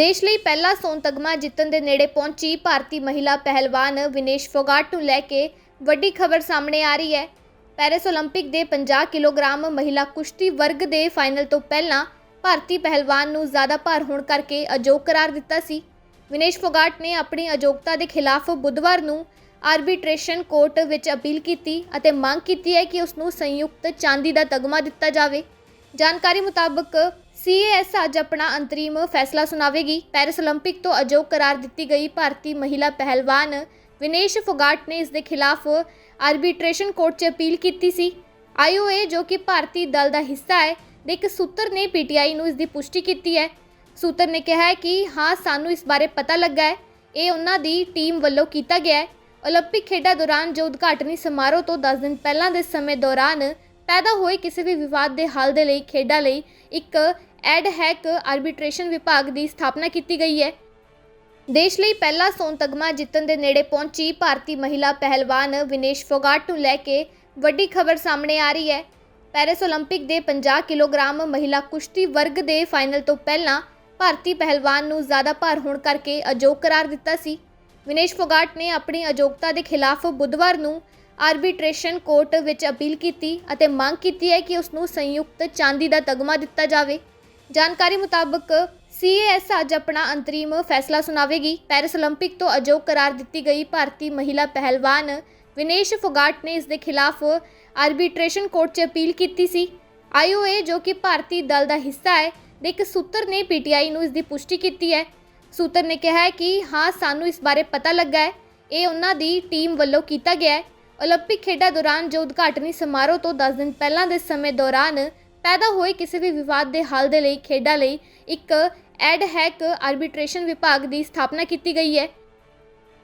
ਦੇਸ਼ ਲਈ ਪਹਿਲਾ ਸੋਨ ਤਗਮਾ ਜਿੱਤਣ ਦੇ ਨੇੜੇ ਪਹੁੰਚੀ ਭਾਰਤੀ ਮਹਿਲਾ ਪਹਿਲਵਾਨ ਵਿਨੇਸ਼ ਫੋਗਾਟ ਨੂੰ ਲੈ ਕੇ ਵੱਡੀ ਖਬਰ ਸਾਹਮਣੇ ਆ ਰਹੀ ਹੈ ਪੈਰਿਸ 올림픽 ਦੇ 50 ਕਿਲੋਗ੍ਰਾਮ ਮਹਿਲਾ ਕੁਸ਼ਤੀ ਵਰਗ ਦੇ ਫਾਈਨਲ ਤੋਂ ਪਹਿਲਾਂ ਭਾਰਤੀ ਪਹਿਲਵਾਨ ਨੂੰ ਜ਼ਿਆਦਾ ਭਾਰ ਹੋਣ ਕਰਕੇ ਅਯੋਗ ਕਰਾਰ ਦਿੱਤਾ ਸੀ ਵਿਨੇਸ਼ ਫੋਗਾਟ ਨੇ ਆਪਣੀ ਅਯੋਗਤਾ ਦੇ ਖਿਲਾਫ ਬੁੱਧਵਾਰ ਨੂੰ ਆਰਬਿਟ੍ਰੇਸ਼ਨ ਕੋਰਟ ਵਿੱਚ ਅਪੀਲ ਕੀਤੀ ਅਤੇ ਮੰਗ ਕੀਤੀ ਹੈ ਕਿ ਉਸ ਨੂੰ ਸੰਯੁਕਤ ਚਾਂਦੀ ਦਾ ਤਗਮਾ ਦਿੱਤਾ ਜਾਵੇ ਜਾਣਕਾਰੀ ਮੁਤਾਬਕ ਸੀਏਐਸ ਅੱਜ ਆਪਣਾ ਅੰਤਰੀਮ ਫੈਸਲਾ ਸੁਣਾਵੇਗੀ ਪੈਰਿਸ 올림픽 ਤੋਂ ਅਯੋਗ ਕਰਾਰ ਦਿੱਤੀ ਗਈ ਭਾਰਤੀ ਮਹਿਲਾ ਪਹਿਲਵਾਨ ਵਿਨੇਸ਼ ਫੋਗਾਟ ਨੇ ਇਸ ਦੇ ਖਿਲਾਫ ਆਰਬਿਟ੍ਰੇਸ਼ਨ ਕੋਰਟ 'ਚ ਅਪੀਲ ਕੀਤੀ ਸੀ ਆਈਓਏ ਜੋ ਕਿ ਭਾਰਤੀ ਦਲ ਦਾ ਹਿੱਸਾ ਹੈ ਦੇ ਇੱਕ ਸੂਤਰ ਨੇ ਪੀਟੀਆਈ ਨੂੰ ਇਸ ਦੀ ਪੁਸ਼ਟੀ ਕੀਤੀ ਹੈ ਸੂਤਰ ਨੇ ਕਿਹਾ ਹੈ ਕਿ ਹਾਂ ਸਾਨੂੰ ਇਸ ਬਾਰੇ ਪਤਾ ਲੱਗਾ ਹੈ ਇਹ ਉਹਨਾਂ ਦੀ ਟੀਮ ਵੱਲੋਂ ਕੀਤਾ ਗਿਆ ਹੈ 올림픽 ਖੇਡਾਂ ਦੌਰਾਨ ਜੋ ਉਦਘਾਟਨੀ ਸਮਾਰੋਹ ਤੋਂ 10 ਦਿਨ ਪਹਿਲਾਂ ਦੇ ਸਮੇਂ ਦੌਰਾਨ ਪੈਦਾ ਹੋਏ ਕਿਸੇ ਵੀ ਵਿਵਾਦ ਦੇ ਹੱਲ ਦੇ ਲਈ ਖੇਡਾਂ ਲਈ ਇੱਕ ਐਡ ਹੈਕ ਆਰਬਿਟ੍ਰੇਸ਼ਨ ਵਿਭਾਗ ਦੀ ਸਥਾਪਨਾ ਕੀਤੀ ਗਈ ਹੈ ਦੇਸ਼ ਲਈ ਪਹਿਲਾ ਸੋਨ ਤਗਮਾ ਜਿੱਤਣ ਦੇ ਨੇੜੇ ਪਹੁੰਚੀ ਭਾਰਤੀ ਮਹਿਲਾ ਪਹਿਲਵਾਨ ਵਿਨੇਸ਼ ਫੋਗਾਟ ਨੂੰ ਲੈ ਕੇ ਵੱਡੀ ਖਬਰ ਸਾਹਮਣੇ ਆ ਰਹੀ ਹੈ ਪੈਰਿਸ 올림픽 ਦੇ 50 ਕਿਲੋਗ੍ਰਾਮ ਮਹਿਲਾ ਕੁਸ਼ਤੀ ਵਰਗ ਦੇ ਫਾਈਨਲ ਤੋਂ ਪਹਿਲਾਂ ਭਾਰਤੀ ਪਹਿਲਵਾਨ ਨੂੰ ਜ਼ਿਆਦਾ ਭਾਰ ਹੋਣ ਕਰਕੇ ਅਯੋਗ ਕਰਾਰ ਦਿੱਤਾ ਸੀ ਵਿਨੇਸ਼ ਫੋਗਾਟ ਨੇ ਆਪਣੀ ਅਯੋਗਤਾ ਦੇ ਖਿਲਾਫ ਬੁੱਧਵਾਰ ਨੂੰ ਆਰਬਿਟ੍ਰੇਸ਼ਨ ਕੋਰਟ ਵਿੱਚ ਅਪੀਲ ਕੀਤੀ ਅਤੇ ਮੰਗ ਕੀਤੀ ਹੈ ਕਿ ਉਸ ਨੂੰ ਸੰਯੁਕਤ ਚਾਂਦੀ ਦਾ ਤਗਮਾ ਦਿੱਤਾ ਜਾਵੇ ਜਾਣਕਾਰੀ ਮੁਤਾਬਕ ਸੀਏਐਸ ਅੱਜ ਆਪਣਾ ਅੰਤਰੀਮ ਫੈਸਲਾ ਸੁਣਾਵੇਗੀ ਪੈਰਿਸ 올림픽 ਤੋਂ ਅਯੋਗ ਕਰਾਰ ਦਿੱਤੀ ਗਈ ਭਾਰਤੀ ਮਹਿਲਾ ਪਹਿਲਵਾਨ ਵਿਨੇਸ਼ ਫੋਗਾਟ ਨੇ ਇਸ ਦੇ ਖਿਲਾਫ ਆਰਬਿਟ੍ਰੇਸ਼ਨ ਕੋਰਟ 'ਚ ਅਪੀਲ ਕੀਤੀ ਸੀ ਆਈਓਏ ਜੋ ਕਿ ਭਾਰਤੀ ਦਲ ਦਾ ਹਿੱਸਾ ਹੈ ਦੇ ਇੱਕ ਸੂਤਰ ਨੇ ਪੀਟੀਆਈ ਨੂੰ ਇਸ ਦੀ ਪੁਸ਼ਟੀ ਕੀਤੀ ਹੈ ਸੂਤਰ ਨੇ ਕਿਹਾ ਹੈ ਕਿ ਹਾਂ ਸਾਨੂੰ ਇਸ ਬਾਰੇ ਪਤਾ ਲੱਗਾ ਹੈ ਇਹ ਉਹਨਾਂ ਦੀ ਟੀਮ ਵੱਲੋਂ ਕੀਤਾ ਗਿਆ ਹੈ 올림픽 ਖੇਡਾਂ ਦੌਰਾਨ ਜੋ ਉਦਘਾਟਨੀ ਸਮਾਰੋਹ ਤੋਂ 10 ਦਿਨ ਪਹਿਲਾਂ ਦੇ ਸਮੇਂ ਦੌਰਾਨ ਪੈਦਾ ਹੋਏ ਕਿਸੇ ਵੀ ਵਿਵਾਦ ਦੇ ਹੱਲ ਦੇ ਲਈ, ਖੇਡਾਂ ਲਈ ਇੱਕ ਐਡ ਹੈਕ ਆਰਬਿਟ੍ਰੇਸ਼ਨ ਵਿਭਾਗ ਦੀ ਸਥਾਪਨਾ ਕੀਤੀ ਗਈ ਹੈ।